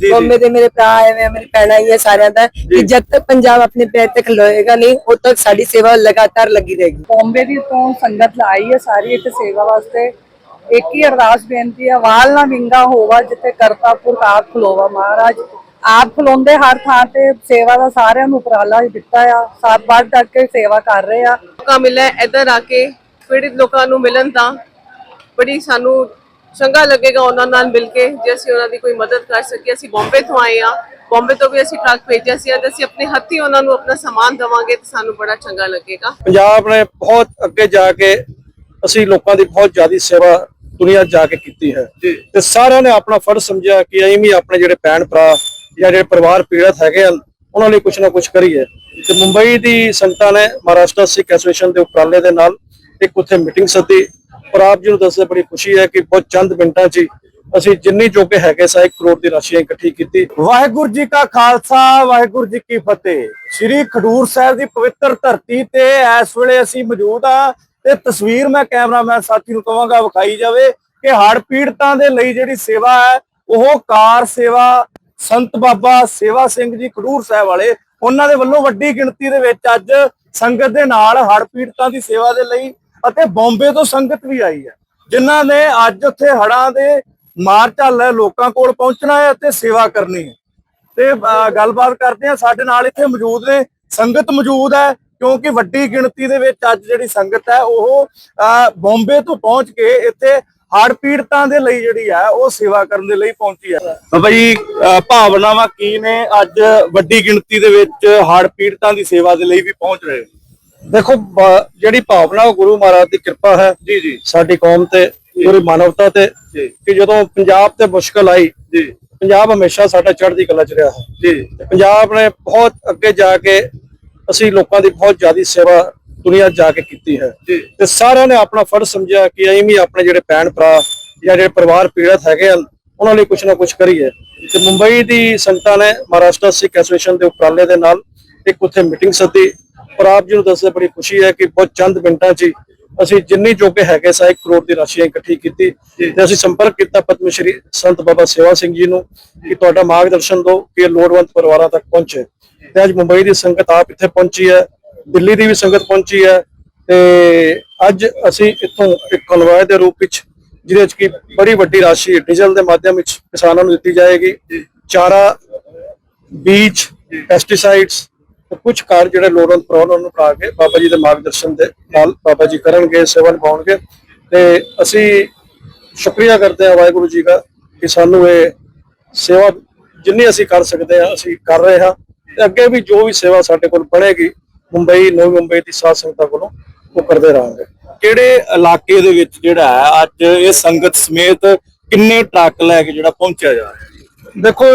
ਬੰਬੇ ਦੇ ਮੇਰੇ ਭਰਾ ਆਏ ਹੋਏ ਮੇਰੀ ਭੈਣਾਂ ਆਈ ਹੈ ਸਾਰਿਆਂ ਦਾ ਕਿ ਜਦ ਤੱਕ ਪੰਜਾਬ ਆਪਣੇ ਪੈਰ ਤੇ ਖਲੋਏਗਾ ਨਹੀਂ ਉਦੋਂ ਤੱਕ ਸਾਡੀ ਸੇਵਾ ਲਗਾਤਾਰ ਲੱਗੀ ਰਹੇਗੀ। ਬੰਬੇ ਦੀ ਤੋਂ ਸੰਗਤ ਆਈ ਹੈ ਸਾਰੀ ਇੱਥੇ ਸੇਵਾ ਵਾਸਤੇ। ਇੱਕ ਹੀ ਅਰਦਾਸ ਬੇਨਤੀ ਹੈ ਵਾਲ ਨਾ ਵਿੰਗਾ ਹੋਵਾ ਜਿੱਥੇ ਕਰਤਾਪੁਰ ਆਪ ਖਲੋਵਾ ਮਹਾਰਾਜ। ਆਪ ਖਲੋਂਦੇ ਹਰ ਥਾਂ ਤੇ ਸੇਵਾ ਦਾ ਸਾਰਿਆਂ ਨੂੰ ਉਪਰਾਲਾ ਦਿੱਤਾ ਆ। ਸਾਥ ਬਾੜ ਤੱਕ ਕੇ ਸੇਵਾ ਕਰ ਰਹੇ ਆ। ਮੌਕਾ ਮਿਲਿਆ ਹੈ ਇੱਧਰ ਆ ਕੇ ਪੀੜਿਤ ਲੋਕਾਂ ਨੂੰ ਮਿਲਣ ਦਾ। ਬੜੀ ਸਾਨੂੰ ਚੰਗਾ ਲੱਗੇਗਾ ਉਹਨਾਂ ਨਾਲ ਮਿਲ ਕੇ। ਜੇ ਅਸੀਂ ਉਹਨਾਂ ਦੀ ਕੋਈ ਮਦਦ ਕਰ ਸਕੀਏ ਅਸੀਂ ਬੰਬੇ ਤੋਂ ਆਏ ਆ ਬੰਬੇ ਤੋਂ ਵੀ ਅਸੀਂ ਟਰੱਕ ਭੇਜਿਆ ਸੀ ਤੇ ਅਸੀਂ ਆਪਣੇ ਹੱਥੀਂ ਉਹਨਾਂ ਨੂੰ ਆਪਣਾ ਸਮਾਨ ਦਵਾਂਗੇ ਤੇ ਸਾਨੂੰ ਬੜਾ ਚੰਗਾ ਲੱਗੇਗਾ। ਪੰਜਾਬ ਨੇ ਬਹੁਤ ਅੱਗੇ ਜਾ ਕੇ ਅਸੀਂ ਲੋਕਾਂ ਦੀ ਬਹੁਤ ਜ਼ਿਆਦਾ ਸੇਵਾ ਦੁਨੀਆ ਜਾ ਕੇ ਕੀਤੀ ਹੈ। ਤੇ ਸਾਰਿਆਂ ਨੇ ਆਪਣਾ ਫਰਜ਼ ਸਮਝਿਆ ਕਿ ਅਸੀਂ ਵੀ ਆਪਣੇ ਜਿਹੜੇ ਭੈਣ ਭਰਾ ਜਾਂ ਜਿਹੜੇ ਪਰਿਵਾਰ ਪੀੜਤ ਹੈਗੇ ਹਨ ਉਹਨਾਂ ਲਈ ਕੁਝ ਨਾ ਕੁਝ ਕਰੀਏ। ਤੇ ਮੁੰਬਈ ਦੀ ਸੰਗਤਾਂ ਨੇ ਮਹਾਰਾਸ਼ਟਰ ਸਿੱਖ ਐਸੋਸੀਏਸ਼ਨ ਦੇ ਉਪਰਾਲੇ ਦੇ ਨਾਲ ਇੱਕ ਉੱਥੇ ਮੀਟਿੰਗ ਸੱਦੀ। ਔਰ ਆਪ ਜੀ ਨੂੰ ਦੱਸਦੇ ਬੜੀ ਖੁਸ਼ੀ ਹੈ ਕਿ ਬਹੁਤ ਚੰਦ ਮਿੰਟਾਂ 'ਚ ਅਸੀਂ ਜਿੰਨੀ ਜੋਗੇ ਹੈਗੇ ਸਾ 1 ਕਰੋੜ ਦੀ ਰਾਸ਼ੀ ਇਕੱਠੀ ਕੀਤੀ। ਵਾਹਿਗੁਰੂ ਜੀ ਕਾ ਖਾਲਸਾ, ਵਾਹਿਗੁਰੂ ਜੀ ਕੀ ਫਤਿਹ। ਸ੍ਰੀ ਖਡੂਰ ਸਾਹਿਬ ਦੀ ਪਵਿੱਤਰ ਧਰਤੀ ਤੇ ਇਸ ਵੇਲੇ ਅਸੀਂ ਮੌਜੂਦ ਆ ਤੇ ਤਸਵੀਰ ਮੈਂ ਕੈਮਰਾਮੈਨ ਸਾਥੀ ਨੂੰ ਕਹਾਂਗਾ ਵਿਖਾਈ ਜਾਵੇ ਕਿ ਹੜ ਪੀੜਤਾਂ ਦੇ ਲਈ ਜਿਹੜੀ ਸੇਵਾ ਹੈ, ਉਹ ਕਾਰ ਸੇਵਾ, ਸੰਤ ਬਾਬਾ ਸੇਵਾ ਸਿੰਘ ਜੀ ਖਡੂਰ ਸਾਹਿਬ ਵਾਲੇ, ਉਹਨਾਂ ਦੇ ਵੱਲੋਂ ਵੱਡੀ ਗਿਣਤੀ ਦੇ ਵਿੱਚ ਅੱਜ ਸੰਗਤ ਦੇ ਨਾਲ ਹੜ ਪੀੜਤਾਂ ਦੀ ਸੇਵਾ ਦੇ ਲਈ ਅਤੇ ਬੰਬੇ ਤੋਂ ਸੰਗਤ ਵੀ ਆਈ ਹੈ ਜਿਨ੍ਹਾਂ ਨੇ ਅੱਜ ਉੱਥੇ ਹੜ੍ਹਾਂ ਦੇ ਮਾਰ ਝੱਲ ਹੈ ਲੋਕਾਂ ਕੋਲ ਪਹੁੰਚਣਾ ਹੈ ਅਤੇ ਸੇਵਾ ਕਰਨੀ ਹੈ। ਤੇ ਗੱਲਬਾਤ ਕਰਦੇ ਆ ਸਾਡੇ ਨਾਲ ਇੱਥੇ ਮੌਜੂਦ ਨੇ ਸੰਗਤ ਮੌਜੂਦ ਹੈ ਕਿਉਂਕਿ ਵੱਡੀ ਗਿਣਤੀ ਦੇ ਵਿੱਚ ਅੱਜ ਜਿਹੜੀ ਸੰਗਤ ਹੈ ਉਹ ਅਹ, ਬੰਬੇ ਤੋਂ ਪਹੁੰਚ ਕੇ ਇੱਥੇ ਹੜ੍ਹ ਪੀੜਤਾਂ ਦੇ ਲਈ ਜਿਹੜੀ ਹੈ ਉਹ ਸੇਵਾ ਕਰਨ ਦੇ ਲਈ ਪਹੁੰਚੀ ਹੈ। ਬਾਬਾ ਜੀ ਅਹ, ਭਾਵਨਾਵਾਂ ਕੀ ਨੇ? ਅੱਜ ਵੱਡੀ ਗਿਣਤੀ ਦੇ ਵਿੱਚ ਹੜ੍ਹ ਪੀੜਤਾਂ ਦੀ ਸੇਵਾ ਦੇ ਲਈ ਵੀ ਪਹੁੰਚ ਰਹੇ ਹੋ। ਦੇਖੋ ਜਿਹੜੀ ਭਾਵਨਾ ਉਹ ਗੁਰੂ ਮਹਾਰਾਜ ਦੀ ਕਿਰਪਾ ਹੈ। ਜੀ ਜੀ। ਸਾਡੀ ਕੌਮ ਤੇ ਪੂਰੀ ਮਾਨਵਤਾ ਤੇ। ਕਿ ਜਦੋਂ ਪੰਜਾਬ ਤੇ ਮੁਸ਼ਕਲ ਆਈ ਜੀ। ਪੰਜਾਬ ਹਮੇਸ਼ਾ ਸਾਡਾ ਚੜ੍ਹਦੀ ਕਲਾ ਚ ਰਿਹਾ ਹੈ। ਜੀ। ਪੰਜਾਬ ਨੇ ਬਹੁਤ ਅੱਗੇ ਜਾ ਕੇ ਅਸੀਂ ਲੋਕਾਂ ਦੀ ਬਹੁਤ ਜ਼ਿਆਦਾ ਸੇਵਾ ਦੁਨੀਆ ਜਾ ਕੇ ਕੀਤੀ ਹੈ। ਤੇ ਸਾਰਿਆਂ ਨੇ ਆਪਣਾ ਫਰਜ਼ ਸਮਝਿਆ ਕਿ ਅਸੀਂ ਵੀ ਆਪਣੇ ਜਿਹੜੇ ਭੈਣ ਭਰਾ ਜਾਂ ਜਿਹੜੇ ਪਰਿਵਾਰ ਪੀੜਤ ਹੈਗੇ ਹਨ ਉਹਨਾਂ ਲਈ ਕੁਝ ਨਾ ਕੁਝ ਕਰੀਏ। ਤੇ ਮੁੰਬਈ ਦੀ ਸੰਗਤਾਂ ਨੇ ਮਹਾਰਾਸ਼ਟਰ ਸਿੱਖ ਐਸੋਸੀਏਸ਼ਨ ਦੇ ਉਪਰਾਲੇ ਦੇ ਨਾਲ ਇੱਕ ਉੱਥੇ ਮੀਟਿੰਗ ਸੱਦੀ। ਔਰ ਆਪ ਜੀ ਨੂੰ ਦੱਸਦੇ ਬੜੀ ਖੁਸ਼ੀ ਹੈ ਕਿ ਬਹੁਤ ਚੰਦ ਮਿੰਟਾਂ 'ਚ ਅਸੀਂ ਜਿੰਨੀ ਜੋਗੇ ਹੈਗੇ ਸਾ 1 ਕਰੋੜ ਦੀ ਰਾਸ਼ੀ ਇਕੱਠੀ ਕੀਤੀ ਤੇ ਅਸੀਂ ਸੰਪਰਕ ਕੀਤਾ ਪਤਮ ਸ਼੍ਰੀ ਸੰਤ ਬਾਬਾ ਸੇਵਾ ਸਿੰਘ ਜੀ ਨੂੰ ਕਿ ਤੁਹਾਡਾ ਮਾਰਗਦਰਸ਼ਨ ਦਿਓ ਕਿ ਇਹ ਲੋੜਵੰਦ ਪਰਿਵਾਰਾਂ ਤੱਕ ਪਹੁੰਚੇ। ਤੇ ਅੱਜ ਮੁੰਬਈ ਦੀ ਸੰਗਤ ਆਪ ਇੱਥੇ ਪਹੁੰਚੀ ਹੈ ਦਿੱਲੀ ਦੀ ਵੀ ਸੰਗਤ ਪਹੁੰਚੀ ਹੈ ਤੇ ਅੱਜ ਅਸੀਂ ਇੱਥੋਂ ਇੱਕ ਕਨਵਾਇ ਦੇ ਰੂਪ ਵਿੱਚ ਜਿਹਦੇ ਵਿੱਚ ਕਿ ਬੜੀ ਵੱਡੀ ਰਾਸ਼ੀ ਡੀਜ਼ਲ ਦੇ ਮਾਧਿਅਮ ਵਿੱਚ ਕਿਸਾਨਾਂ ਨੂੰ ਦਿੱਤੀ ਜਾਏਗੀ। ਚਾਰਾ ਬੀਜ ਪੈਸਟੀਸਾਈਡਸ ਤੇ ਕੁਝ ਕਾਰ ਜਿਹੜੇ ਲੋੜਵੰਦ ਪਰਿਵਾਰਾਂ ਨੂੰ ਪਾ ਕੇ ਬਾਬਾ ਜੀ ਦੇ ਮਾਰਗਦਰਸ਼ਨ ਦੇ ਨਾਲ ਬਾਬਾ ਜੀ ਕਰਨਗੇ ਸੇਵਾ ਨਿਭਾਉਣਗੇ। ਤੇ ਅਸੀਂ ਸ਼ੁਕਰੀਆ ਕਰਦੇ ਹਾਂ ਵਾਹਿਗੁਰੂ ਜੀ ਦਾ ਕਿ ਸਾਨੂੰ ਇਹ ਸੇਵਾ ਜਿੰਨੀ ਅਸੀਂ ਕਰ ਸਕਦੇ ਹਾਂ ਅਸੀਂ ਕਰ ਰਹੇ ਹਾਂ। ਤੇ ਅੱਗੇ ਵੀ ਜੋ ਵੀ ਸੇਵਾ ਸਾਡੇ ਕੋਲ ਬਣੇਗੀ ਮੁੰਬਈ ਨਵੀਂ ਮੁੰਬਈ ਦੀ ਸਾਧ ਸੰਗਤਾਂ ਕੋਲੋਂ ਉਹ ਕਰਦੇ ਰਹਾਂਗੇ। ਕਿਹੜੇ ਇਲਾਕੇ ਦੇ ਵਿੱਚ ਜਿਹੜਾ ਹੈ ਅੱਜ ਇਹ ਸੰਗਤ ਸਮੇਤ ਕਿੰਨੇ ਟਰੱਕ ਲੈ ਕੇ ਜਿਹੜਾ ਪਹੁੰਚਿਆ ਜਾ ਰਿਹਾ? ਦੇਖੋ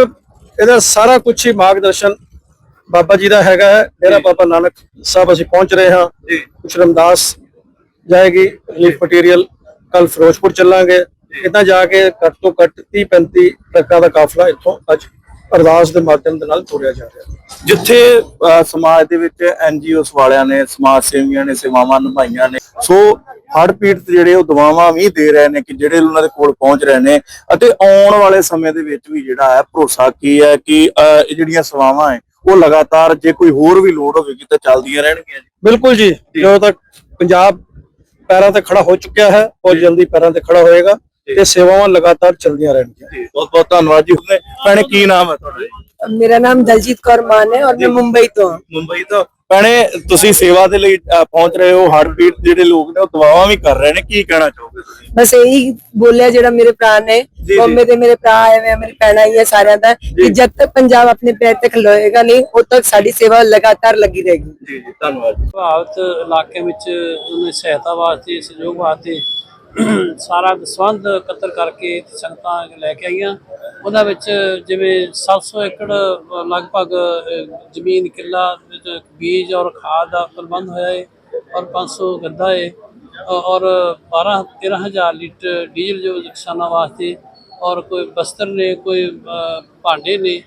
ਇਹਦਾ ਸਾਰਾ ਕੁਝ ਹੀ ਮਾਰਗਦਰਸ਼ਨ ਬਾਬਾ ਜੀ ਦਾ ਹੈਗਾ ਡੇਰਾ ਬਾਬਾ ਨਾਨਕ ਸਾਹਿਬ ਅਸੀਂ ਪਹੁੰਚ ਰਹੇ ਹਾਂ। ਜੀ। ਕੁਛ ਰਮਦਾਸ ਜਾਏਗੀ ਰਿਲੀਫ ਮਟੀਰੀਅਲ ਕੱਲ ਫਿਰੋਜ਼ਪੁਰ ਚੱਲਾਂਗੇ। ਇਦਾਂ ਜਾ ਕੇ ਘੱਟ ਤੋਂ ਘੱਟ 30 35 ਟਰੱਕਾਂ ਦਾ ਕਾਫਲਾ ਇੱਥੋਂ ਅੱਜ ਅਰਦਾਸ ਦੇ ਮਾਧਿਅਮ ਦੇ ਨਾਲ ਤੋਰਿਆ ਜਾ ਰਿਹਾ। ਜਿੱਥੇ ਸਮਾਜ ਦੇ ਵਿੱਚ ਐਨਜੀਓਸ ਵਾਲਿਆਂ ਨੇ ਸਮਾਜ ਸੇਵੀਆਂ ਨੇ ਸੇਵਾਵਾਂ ਨਿਭਾਈਆਂ ਨੇ ਸੋ ਹੜ੍ਹ ਪੀੜਤ ਜਿਹੜੇ ਉਹ ਦਵਾਵਾਂ ਵੀ ਦੇ ਰਹੇ ਨੇ ਕਿ ਜਿਹੜੇ ਉਹਨਾਂ ਦੇ ਕੋਲ ਪਹੁੰਚ ਰਹੇ ਨੇ ਅਤੇ ਆਉਣ ਵਾਲੇ ਸਮੇਂ ਦੇ ਵਿੱਚ ਵੀ ਜਿਹੜਾ ਹੈ ਭਰੋਸਾ ਕੀ ਹੈ ਕਿ ਇਹ ਜਿਹੜੀਆਂ ਸੇਵਾਵਾਂ ਹੈ ਉਹ ਲਗਾਤਾਰ ਜੇ ਕੋਈ ਹੋਰ ਵੀ ਲੋੜ ਹੋਵੇਗੀ ਤਾਂ ਚੱਲਦੀਆਂ ਰਹਿਣਗੀਆਂ ਜੀ। ਬਿਲਕੁਲ ਜੀ ਜਦੋਂ ਤੱਕ ਪੰਜਾਬ ਪੈਰਾਂ ਤੇ ਖੜਾ ਹੋ ਚੁੱਕਿਆ ਹੈ ਉਹ ਜਲਦੀ ਪੈਰਾਂ ਤੇ ਖੜਾ ਹੋਏਗਾ ਤੇ ਸੇਵਾਵਾਂ ਲਗਾਤਾਰ ਚੱਲਦੀਆਂ ਰਹਿਣਗੀਆਂ। ਬਹੁਤ ਬਹੁਤ ਧੰਨਵਾਦ ਜੀ ਹੁਣੇ। ਭੈਣੇ ਕੀ ਨਾਮ ਹੈ ਤੁਹਾਡਾ? ਮੇਰਾ ਨਾਮ ਦਲਜੀਤ ਕੌਰ ਮਾਨ ਹੈ ਔਰ ਮੈਂ ਮੁੰਬਈ ਤੋਂ ਹਾਂ। ਮੁੰਬਈ ਤੋਂ। ਭੈਣੇ ਤੁਸੀਂ ਸੇਵਾ ਦੇ ਲਈ ਅਹ, ਪਹੁੰਚ ਰਹੇ ਹੋ ਪੀੜਤ ਜਿਹੜੇ ਲੋਕ ਨੇ ਉਹ ਦਵਾਵਾਂ ਵੀ ਕਰ ਰਹੇ ਨੇ ਕੀ ਕਹਿਣਾ ਚਾਹੋਗੇ ਤੁਸੀਂ? ਬਸ ਇਹੀ ਬੋਲਿਆ ਜਿਹੜਾ ਮੇਰੇ ਭਰਾ ਨੇ ਜੀ। ਬੰਬੇ ਦੇ ਮੇਰੇ ਭਰਾ ਆਏ ਹੋਏ ਆ ਮੇਰੀ ਭੈਣਾਂ ਆਈ ਹੈ ਸਾਰਿਆਂ ਦਾ ਕਿ ਜਦ ਤੱਕ ਪੰਜਾਬ ਆਪਣੇ ਪੈਰ ਤੇ ਖਲੋਏਗਾ ਨਹੀਂ ਉਦੋਂ ਤੱਕ ਸਾਡੀ ਸੇਵਾ ਲਗਾਤਾਰ ਲੱਗੀ ਰਹੇਗੀ। ਜੀ ਜੀ ਧੰਨਵਾਦ ਪ੍ਰਭਾਵਿਤ ਇਲਾਕੇ ਵਿੱਚ ਉਹਨਾਂ ਸਹਾਇਤਾ ਵਾਸਤੇ ਸਹਿਯੋਗ ਵਾਸਤੇ ਸਾਰਾ ਸੰਬੰਧ ਇਕੱਤਰ ਕਰਕੇ ਸੰਗਤਾਂ ਲੈ ਕੇ ਆਈਆਂ। ਉਹਨਾਂ ਵਿੱਚ ਜਿਵੇਂ 700 ਏਕੜ ਲਗਭਗ ਜ਼ਮੀਨ ਕਿੱਲਾ ਵਿੱਚ ਬੀਜ ਔਰ ਖਾਦ ਦਾ ਪ੍ਰਬੰਧ ਹੋਇਆ ਹੈ ਔਰ 500 ਗੱਦਾ ਹੈ ਅ, ਔਰ 12 13000 ਲੀਟਰ ਡੀਜ਼ਲ ਜੋ ਕਿਸਾਨਾਂ ਵਾਸਤੇ ਔਰ ਕੋਈ ਬਸਤਰ ਨੇ ਕੋਈ ਭਾਂਡੇ ਨੇ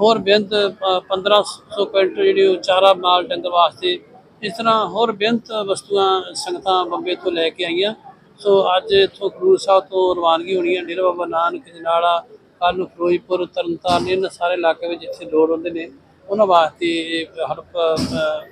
ਹੋਰ ਬੇਅੰਤ ਅ, 1500 ਕੁਇੰਟਲ ਜਿਹੜੀ ਉਹ ਚਾਰਾ ਮਾਲ ਡੰਗਰ ਵਾਸਤੇ ਇਸ ਤਰ੍ਹਾਂ ਹੋਰ ਬੇਅੰਤ ਵਸਤੂਆਂ ਸੰਗਤਾਂ ਬੰਬੇ ਤੋਂ ਲੈ ਕੇ ਆਈਆਂ। ਸੋ ਅੱਜ ਇੱਥੋਂ ਖਡੂਰ ਸਾਹਿਬ ਤੋਂ ਰਵਾਨਗੀ ਹੋਣੀ ਹੈ। ਡੇਰਾ ਬਾਬਾ ਨਾਨਕ ਜਨਾਲਾ ਕੱਲ ਨੂੰ ਫਿਰੋਜ਼ਪੁਰ, ਤਰਨਤਾਰਨ, ਇਹਨਾਂ ਸਾਰੇ ਇਲਾਕੇ ਵਿੱਚ ਜਿੱਥੇ ਲੋੜ ਹੁੰਦੇ ਨੇ। ਉਹਨਾਂ ਵਾਸਤੇ ਇਹ ਹੜਪ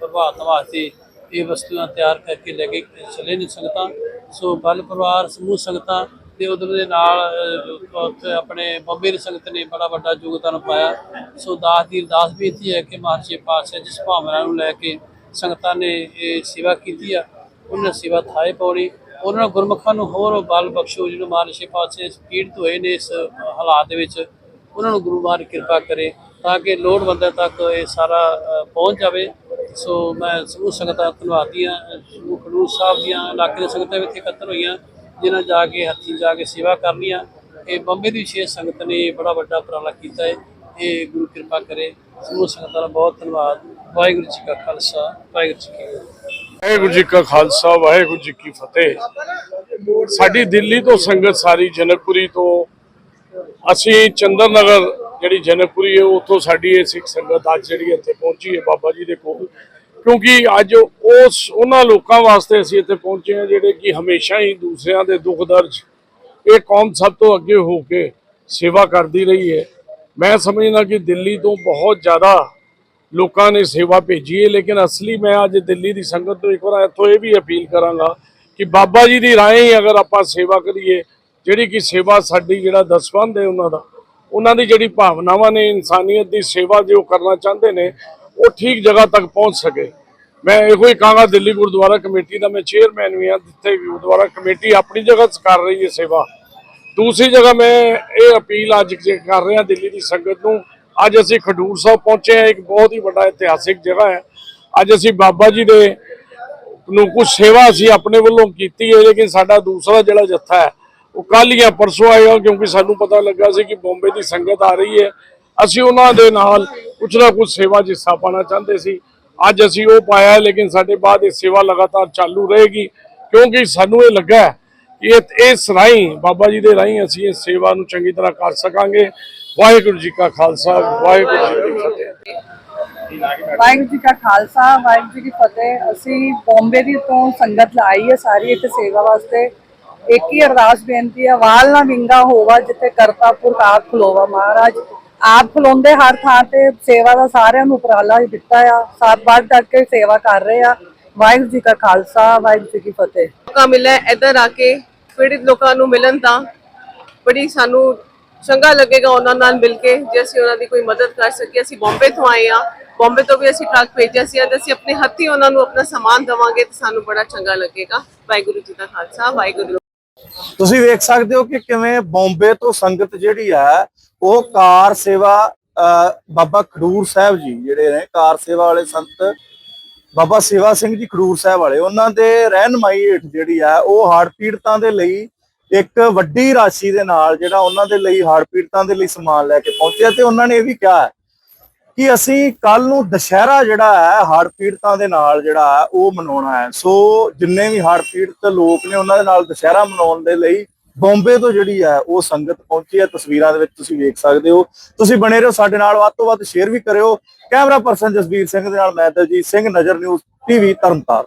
ਪ੍ਰਭਾਵਿਤ ਵਾਸਤੇ ਇਹ ਵਸਤੂਆਂ ਤਿਆਰ ਕਰਕੇ ਲੈ ਕੇ ਚਲੇ ਨੇ ਸੰਗਤਾਂ। ਸੋ ਬਲ ਪਰਿਵਾਰ, ਸਮੂਹ ਸੰਗਤਾਂ ਤੇ ਉਧਰ ਦੇ ਨਾਲ ਉੱਥੇ ਆਪਣੇ ਬੰਬੇ ਦੀ ਸੰਗਤ ਨੇ ਬੜਾ ਵੱਡਾ ਯੋਗਦਾਨ ਪਾਇਆ। ਸੋ ਦਾਸ ਦੀ ਅਰਦਾਸ ਵੀ ਇੱਥੇ ਹੈ ਕਿ ਮਹਾਰਾਜੇ ਪਾਤਸ਼ਾਹ ਜਿਸ ਭਾਵਨਾ ਨੂੰ ਲੈ ਕੇ ਸੰਗਤਾਂ ਨੇ ਇਹ ਸੇਵਾ ਕੀਤੀ ਆ, ਉਹਨਾਂ ਸੇਵਾ ਥਾਏ ਪੌੜੀ ਉਹਨਾਂ ਨੂੰ ਗੁਰਮੁਖਾਂ ਨੂੰ ਹੋਰ ਬਲ ਬਖਸ਼ੋ, ਜਿਹਨੂੰ ਮਹਾਰਾਜ ਪਾਤਸ਼ਾਹ ਪੀੜਤ ਹੋਏ ਨੇ ਇਸ ਹਾਲਾਤ ਦੇ ਵਿੱਚ, ਉਹਨਾਂ ਨੂੰ ਗੁਰੂ ਮਹਾਰਾਜ ਕਿਰਪਾ ਕਰੇ ਤਾਂ ਕਿ ਲੋੜਵੰਦਾਂ ਤੱਕ ਇਹ ਸਾਰਾ ਪਹੁੰਚ ਜਾਵੇ। ਸੋ ਮੈਂ ਸਮੂਹ ਸੰਗਤਾਂ ਧੰਨਵਾਦੀਆਂ ਸਮੂਹ ਖਡੂਰ ਸਾਹਿਬ ਦੀਆਂ, ਇਲਾਕੇ ਦੇ ਸੰਗਤਾਂ ਵੀ ਇੱਥੇ ਇਕੱਤਰ ਹੋਈਆਂ, ਜਿਨ੍ਹਾਂ ਜਾ ਕੇ ਹੱਥੀਂ ਜਾ ਕੇ ਸੇਵਾ ਕਰਨੀਆਂ। ਇਹ ਬੰਬੇ ਦੀ ਵਿਸ਼ੇਸ਼ ਸੰਗਤ ਨੇ ਬੜਾ ਵੱਡਾ ਉਪਰਾਲਾ ਕੀਤਾ ਹੈ। ਇਹ ਗੁਰੂ ਕਿਰਪਾ ਕਰੇ। ਸਮੂਹ ਸੰਗਤਾਂ ਦਾ ਬਹੁਤ ਧੰਨਵਾਦ। ਵਾਹਿਗੁਰੂ ਜੀ ਕਾ ਖਾਲਸਾ, ਵਾਹਿਗੁਰੂ ਜੀ ਕੀ ਫਤਿਹ। ਵਾਹਿਗੁਰੂ ਜੀ ਕਾ ਖਾਲਸਾ, ਵਾਹਿਗੁਰੂ ਜੀ ਕੀ ਫਤਿਹ। ਸਾਡੀ ਦਿੱਲੀ ਤੋਂ ਸੰਗਤ ਸਾਰੀ ਜਨਕਪੁਰੀ ਤੋਂ, ਅਸੀਂ ਚੰਦਰ ਨਗਰ ਜਿਹੜੀ ਜਨਕਪੁਰੀ ਹੈ, ਉੱਥੋਂ ਸਾਡੀ ਇਹ ਸਿੱਖ ਸੰਗਤ ਅੱਜ ਜਿਹੜੀ ਇੱਥੇ ਪਹੁੰਚੀ ਹੈ ਬਾਬਾ ਜੀ ਦੇ ਕੋਲ। ਕਿਉਂਕਿ ਅੱਜ ਉਸ ਉਹਨਾਂ ਲੋਕਾਂ ਵਾਸਤੇ ਅਸੀਂ ਇੱਥੇ ਪਹੁੰਚੇ ਹਾਂ ਜਿਹੜੇ ਕਿ ਹਮੇਸ਼ਾ ਹੀ ਦੂਸਰਿਆਂ ਦੇ ਦੁੱਖ ਦਰਜ, ਇਹ ਕੌਮ ਸਭ ਤੋਂ ਅੱਗੇ ਹੋ ਕੇ ਸੇਵਾ ਕਰਦੀ ਰਹੀ ਹੈ। ਮੈਂ ਸਮਝਦਾ ਕਿ ਦਿੱਲੀ ਤੋਂ ਬਹੁਤ ਜ਼ਿਆਦਾ ਲੋਕਾਂ ਨੇ ਸੇਵਾ ਭੇਜੀ ਹੈ, ਲੇਕਿਨ ਅਸਲੀ ਮੈਂ ਅੱਜ ਦਿੱਲੀ ਦੀ ਸੰਗਤ ਤੋਂ ਇੱਕ ਵਾਰ ਇੱਥੋਂ ਇਹ ਵੀ ਅਪੀਲ ਕਰਾਂਗਾ ਕਿ ਬਾਬਾ ਜੀ ਦੀ ਰਾਹੀਂ ਹੀ ਅਗਰ ਆਪਾਂ ਸੇਵਾ ਕਰੀਏ, ਜਿਹੜੀ ਕਿ ਸੇਵਾ ਸਾਡੀ ਜਿਹੜਾ ਦਸਵੰਧ ਹੈ ਉਹਨਾਂ ਦਾ, ਉਹਨਾਂ ਦੀ ਜਿਹੜੀ ਭਾਵਨਾਵਾਂ ਨੇ, ਇਨਸਾਨੀਅਤ ਦੀ ਸੇਵਾ ਜੋ ਕਰਨਾ ਚਾਹੁੰਦੇ ਨੇ, ਉਹ ਠੀਕ ਜਗ੍ਹਾ ਤੱਕ ਪਹੁੰਚ ਸਕੇ। ਮੈਂ ਇਹੋ ਹੀ ਕਹਾਂਗਾ, ਦਿੱਲੀ ਗੁਰਦੁਆਰਾ ਕਮੇਟੀ ਦਾ ਮੈਂ ਚੇਅਰਮੈਨ ਵੀ ਹਾਂ ਜਿੱਥੇ ਗੁਰਦੁਆਰਾ ਕਮੇਟੀ ਆਪਣੀ ਜਗ੍ਹਾ 'ਚ ਕਰ ਰਹੀ ਹੈ ਸੇਵਾ। ਦੂਸਰੀ ਜਗ੍ਹਾ ਮੈਂ ਇਹ ਅਪੀਲ ਅੱਜ ਕਰ ਰਿਹਾ ਦਿੱਲੀ ਦੀ ਸੰਗਤ ਨੂੰ ਅੱਜ ਅਸੀਂ ਖਡੂਰ ਸਾਹਿਬ ਪਹੁੰਚੇ ਹਾਂ, ਇੱਕ ਬਹੁਤ ਹੀ ਵੱਡਾ ਇਤਿਹਾਸਿਕ ਜਗ੍ਹਾ ਹੈ। ਅੱਜ ਅਸੀਂ ਬਾਬਾ ਜੀ ਦੇ ਨੂੰ ਕੁਝ ਸੇਵਾ ਅਸੀਂ ਆਪਣੇ ਵੱਲੋਂ ਕੀਤੀ ਹੈ, ਲੇਕਿਨ ਸਾਡਾ ਦੂਸਰਾ ਜਿਹੜਾ ਜੱਥਾ ਹੈ, ਉਹ ਕੱਲ੍ਹ ਜਾਂ ਪਰਸੋਂ ਆਏਗਾ ਕਿਉਂਕਿ ਸਾਨੂੰ ਪਤਾ ਲੱਗਾ ਸੀ ਕਿ ਬੰਬੇ ਦੀ ਸੰਗਤ ਆ ਰਹੀ ਹੈ। ਅਸੀਂ ਉਹਨਾਂ ਦੇ ਨਾਲ ਕੁਝ ਨਾ ਕੁਝ ਸੇਵਾ ਜਿੱਸਾ ਪਾਣਾ ਚਾਹੁੰਦੇ ਸੀ। ਅੱਜ ਅਸੀਂ ਉਹ ਪਾਇਆ, ਲੇਕਿਨ ਸਾਡੇ ਬਾਅਦ ਇਹ ਸੇਵਾ ਲਗਾਤਾਰ ਚਾਲੂ ਰਹੇਗੀ, ਕਿਉਂਕਿ ਸਾਨੂੰ ਇਹ ਲੱਗਾ ਕਿ ਇਸ ਰਾਹੀਂ, ਬਾਬਾ ਜੀ ਦੇ ਰਾਹੀਂ ਅਸੀਂ ਇਸ ਸੇਵਾ ਨੂੰ ਚੰਗੀ ਤਰ੍ਹਾਂ ਕਰ ਸਕਾਂਗੇ। ਵਾਹਿਗੁਰੂ ਜੀ ਕਾ ਖਾਲਸਾ ਵਾਹਿਗੁਰੂ ਜੀ ਕੀ ਫਤਿਹ। ਵਾਹਿਗੁਰੂ ਜੀ ਕਾ ਖਾਲਸਾ ਵਾਹਿਗੁਰੂ ਜੀ ਕੀ ਫਤਿਹ। ਅਸੀਂ ਬੰਬੇ ਦੀ ਤੋਂ ਸੰਗਤ ਆਈ ਹੈ ਸਾਰੀ ਇੱਥੇ ਸੇਵਾ ਵਾਸਤੇ। ਇੱਕ ਹੀ ਅਰਦਾਸ ਬੇਨਤੀ ਹੈ ਵਾਲ ਨਾ ਵਿੰਗਾ ਹੋਵਾ ਜਿੱਥੇ ਕਰਤਾਪੁਰ ਆਪ ਖਲੋਵਾ ਮਹਾਰਾਜ। ਆਪ ਖਲੋਂਦੇ ਹਰ ਥਾਂ ਤੇ ਸੇਵਾ ਦਾ ਸਾਰਿਆਂ ਨੂੰ ਉਪਰਾਲਾ ਹੀ ਦਿੱਤਾ ਆ। ਸਾਤ ਬਾਰ ਤੱਕ ਕੇ ਸੇਵਾ ਕਰ ਰਹੇ ਆ। ਵਾਹਿਗੁਰੂ ਜੀ ਕਾ ਖਾਲਸਾ ਵਾਹਿਗੁਰੂ ਜੀ ਕੀ ਫਤਿਹ। ਮੌਕਾ ਮਿਲਿਆ ਇੱਧਰ ਆ ਕੇ। ਪੀੜਿਤ ਲੋਕਾਂ ਨੂੰ ਮਿਲਣ ਦਾ। ਬੜੀ ਸਾਨੂੰ ਚੰਗਾ ਲੱਗੇਗਾ ਉਹਨਾਂ ਨਾਲ ਮਿਲ ਕੇ। ਜੇ ਅਸੀਂ ਉਹਨਾਂ ਦੀ ਕੋਈ ਮਦਦ ਕਰ ਸਕੀਏ, ਅਸੀਂ ਬੰਬੇ ਤੋਂ ਆਏ ਆ ਬੰਬੇ ਤੋਂ ਵੀ ਅਸੀਂ ਟਰੱਕ ਭੇਜਿਆ ਸੀ ਅੱਜ ਅਸੀਂ ਆਪਣੇ ਹੱਥੀਂ ਉਹਨਾਂ ਨੂੰ ਆਪਣਾ ਸਮਾਨ ਦਵਾਂਗੇ ਤਾਂ ਸਾਨੂੰ ਬੜਾ ਚੰਗਾ ਲੱਗੇਗਾ। ਵਾਹਿਗੁਰੂ ਜੀ ਦਾ ਖਾਲਸਾ, ਵਾਹਿਗੁਰੂ ਤੁਸੀਂ ਵੇਖ ਸਕਦੇ ਹੋ ਕਿ ਕਿਵੇਂ ਬੰਬੇ ਤੋਂ ਸੰਗਤ ਜਿਹੜੀ ਹੈ ਉਹ ਕਾਰ ਸੇਵਾ ਬਾਬਾ ਖਡੂਰ ਸਾਹਿਬ ਜੀ ਜਿਹੜੇ ਨੇ, ਕਾਰ ਸੇਵਾ ਵਾਲੇ ਸੰਤ, ਬਾਬਾ ਸੇਵਾ ਸਿੰਘ ਜੀ ਖਡੂਰ ਸਾਹਿਬ ਵਾਲੇ, ਉਹਨਾਂ ਦੇ ਰਹਿਨਮਾਈ ਹੇਠ ਜਿਹੜੀ ਆ, ਉਹ ਹੜ੍ਹ ਪੀੜਤਾਂ ਦੇ ਲਈ ਇੱਕ ਵੱਡੀ ਰਾਸ਼ੀ ਦੇ ਨਾਲ ਜਿਹੜਾ ਉਹਨਾਂ ਦੇ ਲਈ ਹੜ੍ਹ ਪੀੜਤਾਂ ਦੇ ਲਈ ਸਮਾਨ ਲੈ ਕੇ ਪਹੁੰਚਿਆ ਤੇ ਉਹਨਾਂ ਨੇ ਇਹ ਵੀ ਕਿਹਾ ਕਿ ਅਸੀਂ ਕੱਲ ਨੂੰ ਦੁਸ਼ਹਿਰਾ ਜਿਹੜਾ ਹੈ ਹੜ੍ਹ ਪੀੜਤਾਂ ਦੇ ਨਾਲ ਜਿਹੜਾ ਉਹ ਮਨਾਉਣਾ ਹੈ। ਸੋ ਜਿੰਨੇ ਵੀ ਹੜ੍ਹ ਪੀੜਤ ਲੋਕ ਨੇ ਉਹਨਾਂ ਦੇ ਨਾਲ ਦੁਸ਼ਹਿਰਾ ਮਨਾਉਣ ਦੇ ਲਈ ਬੰਬੇ ਤੋਂ ਜਿਹੜੀ ਹੈ, ਉਹ ਸੰਗਤ ਪਹੁੰਚੀ ਹੈ। ਤਸਵੀਰਾਂ ਦੇ ਵਿੱਚ ਤੁਸੀਂ ਵੇਖ ਸਕਦੇ ਹੋ। ਤੁਸੀਂ ਬਣੇ ਰਹੋ ਸਾਡੇ ਨਾਲ, ਵੱਧ ਤੋਂ ਵੱਧ ਸ਼ੇਅਰ ਵੀ ਕਰਿਓ। ਕੈਮਰਾ ਪਰਸਨ ਜਸਬੀਰ ਸਿੰਘ ਦੇ ਨਾਲ ਮੈਂ ਦਲਜੀਤ ਸਿੰਘ, ਨਜ਼ਰ ਨਿਊਜ਼ ਟੀਵੀ ਤਰਨਤਾਰਨ।